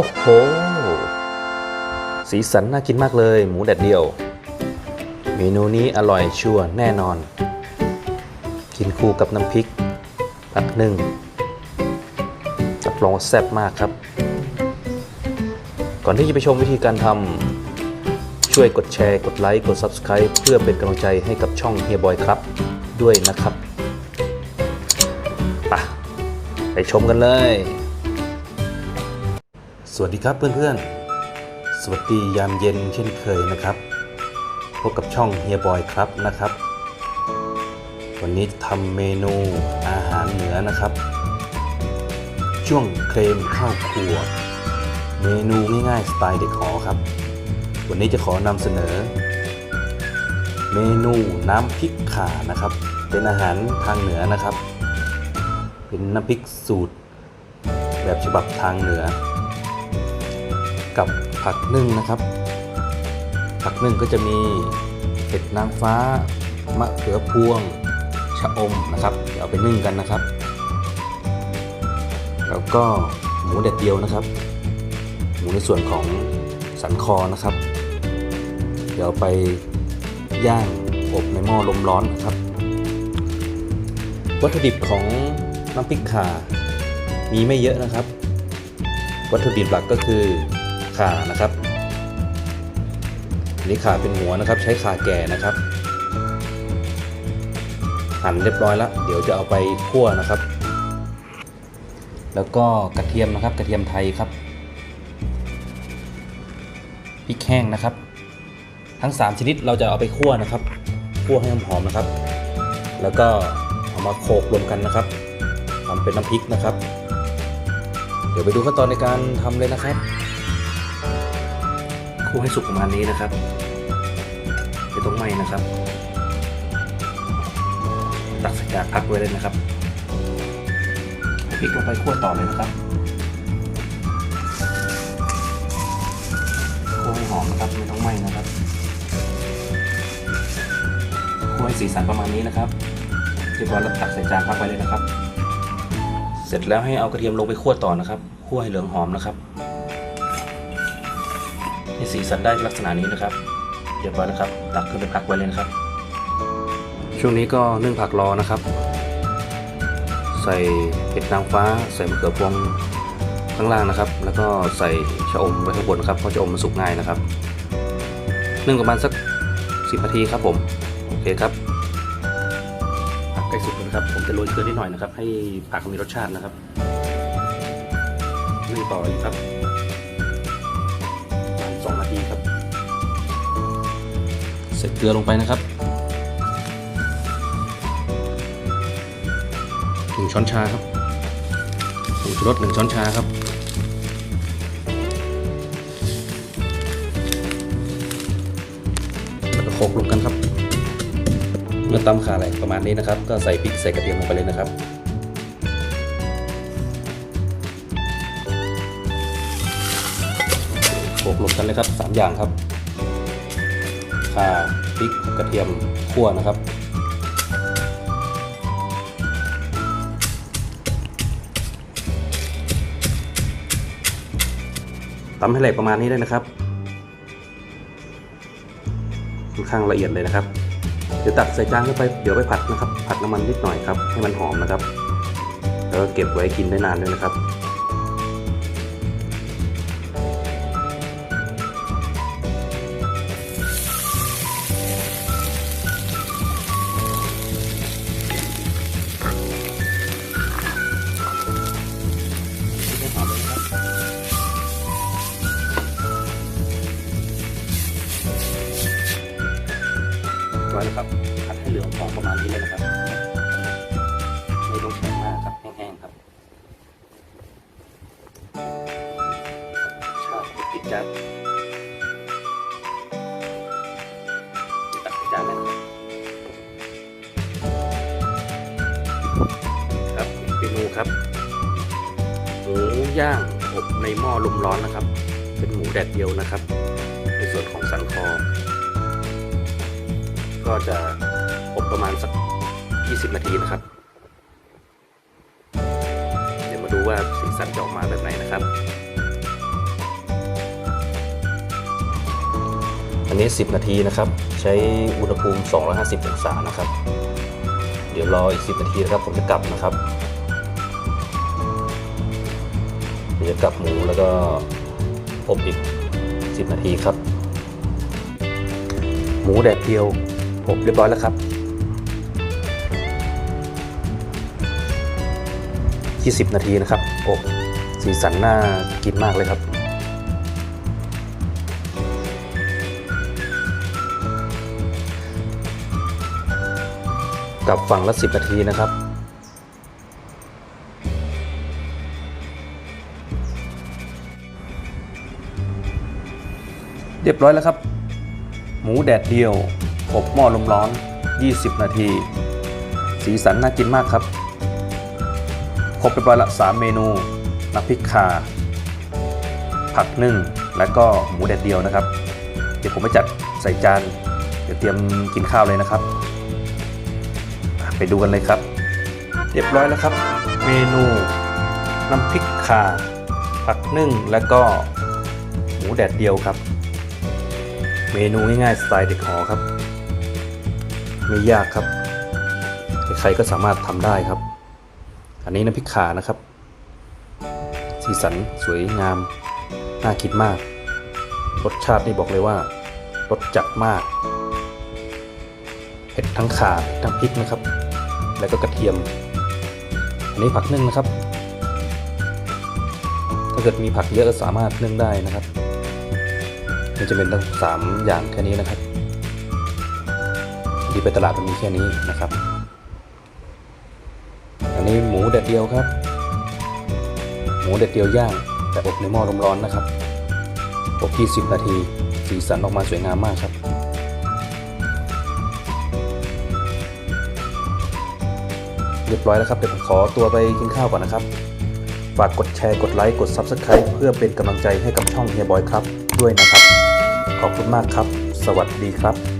อ้โห สีสันน่ากินมากเลย หมูแดดเดียว เมนูนี้อร่อยชัวร์แน่นอน กินคู่กับน้ำพริกผัดหนึ่งรับรองว่าแซ่บมากครับ ก่อนที่จะไปชมวิธีการทำช่วยกดแชร์ กดไลค์ กด Subscribe เพื่อเป็นกำลังใจให้กับช่องเฮียบอยครับ ด้วยนะครับ ไปไปชมกันเลย สวัสดีครับเพื่อนๆ สวัสดียามเย็นเช่นเคยนะครับ พบกับช่องเฮียบอยครับนะครับ วันนี้ทำเมนูอาหารเหนือนะครับ ช่วงเคลมข้าวครัว เมนูง่ายๆสไตล์เด็กหอครับ วันนี้จะขอนำเสนอ เมนูน้ำพริกข่านะครับ เป็นอาหารทางเหนือนะครับ เป็นน้ำพริกสูตร แบบฉบับทางเหนือ กับผักนึ่งนะครับ ผักนึ่งก็จะมีเห็ดนางฟ้ามะเขือพวงชะอมนะครับเดี๋ยวเอาไปนึ่งกันนะครับ แล้วก็หมูแดดเดียวนะครับ หมูในส่วนของสันคอนะครับ เดี๋ยวไปย่างอบในหม้อลมร้อนนะครับ วัตถุดิบของน้ำพริกข่ามีไม่เยอะนะครับ วัตถุดิบหลักก็คือ ขานะครับอันนี้ขาเป็นหัวนะครับ ใช้ขาแก่นะครับ หั่นเรียบร้อยแล้ว เดี๋ยวจะเอาไปคั่วนะครับ แล้วก็กระเทียมนะครับ กระเทียมไทยครับพริกแห้งนะครับ ทั้ง 3 ชนิดเราจะเอาไปคั่วนะครับคั่วให้หอมๆนะครับ แล้วก็เอามาโขลกรวมกันนะครับทำเป็นน้ำพริกนะครับ เดี๋ยวไปดูขั้นตอนในการทำเลยนะครับ คั่วให้สุกประมาณนี้นะครับไม่ต้องไหม้นะครับ ตักใส่กากพักไว้เลยนะครับพริกลงไปคั่วต่อเลยนะครับคั่วให้หอมนะครับไม่ต้องไหม้นะครับคั่วให้สีสันประมาณนี้นะครับเรียบร้อยแล้วตักใส่จานพักไว้เลยนะครับ เสร็จแล้วให้เอากระเทียมลงไปคั่วต่อนะครับคั่วให้เหลืองหอมนะครับ ให้สีสันได้ลักษณะนี้นะครับเรียบร้อยแล้วครับ ตักขึ้นไปพักไว้เลยนะครับ ช่วงนี้ก็นึ่งผักรอนะครับ ใส่เห็ดนางฟ้า ใส่มะเขือพวงข้างล่างนะครับ แล้วก็ใส่ชะอมไว้ข้างบนนะครับเพราะชะอมมันสุกง่ายนะครับนึ่งประมาณสักสิบนาทีครับผมโอเคครับผักใกล้สุกแล้วนะครับ ผมจะโรยเกลือนิดหน่อยนะครับ ให้ผักมีรสชาตินะครับนึ่งต่ออีกครับ ใส่เกลือลงไปนะครับหนึ่งช้อนชาครับผงชูรสหนึ่งช้อนชาครับแล้วก็โขลกรวมกันครับ เมื่อตำขาอะไรประมาณนี้นะครับ ก็ใส่พริกใส่กระเทียมลงไปเลยนะครับโขลกรวมกันเลยครับสามอย่างครับาพริกกระเทียมขั่วนะครับ ตำให้ละเอประมาณนี้เลยนะครับค่อนข้างละเอียดเลยนะครับ เดี๋ยวตักใส่จานเข้าไปเดี๋ยวไปผัดนะครับ ผัดน้ำมันนิดหน่อยครับให้มันหอมนะครับ แล้วก็เก็บไว้กินได้นานด้วยนะครับ ครับเมนูครับหมูย่างอบในหม้อลมร้อนนะครับ เป็นหมูแดดเดียวนะครับ ในส่วนของสันคอ ก็จะอบประมาณสัก 20 นาทีนะครับ เดี๋ยวมาดูว่าสีสันจะออกมาแบบไหนนะครับ อันนี้ 10 นาทีนะครับ ใช้อุณหภูมิ 250 องศานะครับ เดี๋ยวรออีก 10 นาทีนะครับผมจะกลับนะครับเดี๋ยวจะกลับหมูแล้วก็อบอีก 10 นาทีครับ หมูแดดเดียวอบเรียบร้อยแล้วครับ 20 นาทีนะครับอบสีสันน่ากินมากเลยครับ กับฝั่งละ 10 นาทีนะครับเรียบร้อยแล้วครับ หมูแดดเดียว อบหม้อลมร้อน 20 นาที สีสันน่ากินมากครับ ครบเรียบร้อยละ 3 เมนู น้ำพริกข่า ผักนึ่ง และก็หมูแดดเดียวนะครับ เดี๋ยวผมไปจัดใส่จาน เดี๋ยวเตรียมกินข้าวเลยนะครับ ไปดูกันเลยครับ เรียบร้อยแล้วครับ เมนูน้ำพริกข่าผักนึ่งและก็หมูแดดเดียวครับ เมนูง่ายๆสไตล์เด็กหอครับไม่ยากครับ ใครๆก็สามารถทำได้ครับ อันนี้น้ำพริกข่านะครับ สีสันสวยงาม น่ากินมาก รสชาตินี่บอกเลยว่ารสจัดมากเผ็ดทั้งข่าทั้งพริกนะครับ แล้วก็กระเทียม อันนี้ผักนึ่งนะครับ ถ้าเกิดมีผักเยอะสามารถนึ่งได้นะครับมันจะเป็นทั้งสามอย่างแค่นี้นะครับที่ไปตลาดมันมีแค่นี้นะครับ อันนี้หมูแดดเดียวครับ หมูแดดเดียวย่างแต่อบในหม้อลมร้อนนะครับอบ20 นาที สีสันออกมาสวยงามมากครับ เรียบร้อยแล้วครับเดี๋ยวผมขอตัวไปกินข้าวก่อนนะครับ ฝากกดแชร์กดไลค์กด Subscribe เพื่อเป็นกำลังใจให้กับช่องเฮียบอยครับ ด้วยนะครับ ขอบคุณมากครับ สวัสดีครับ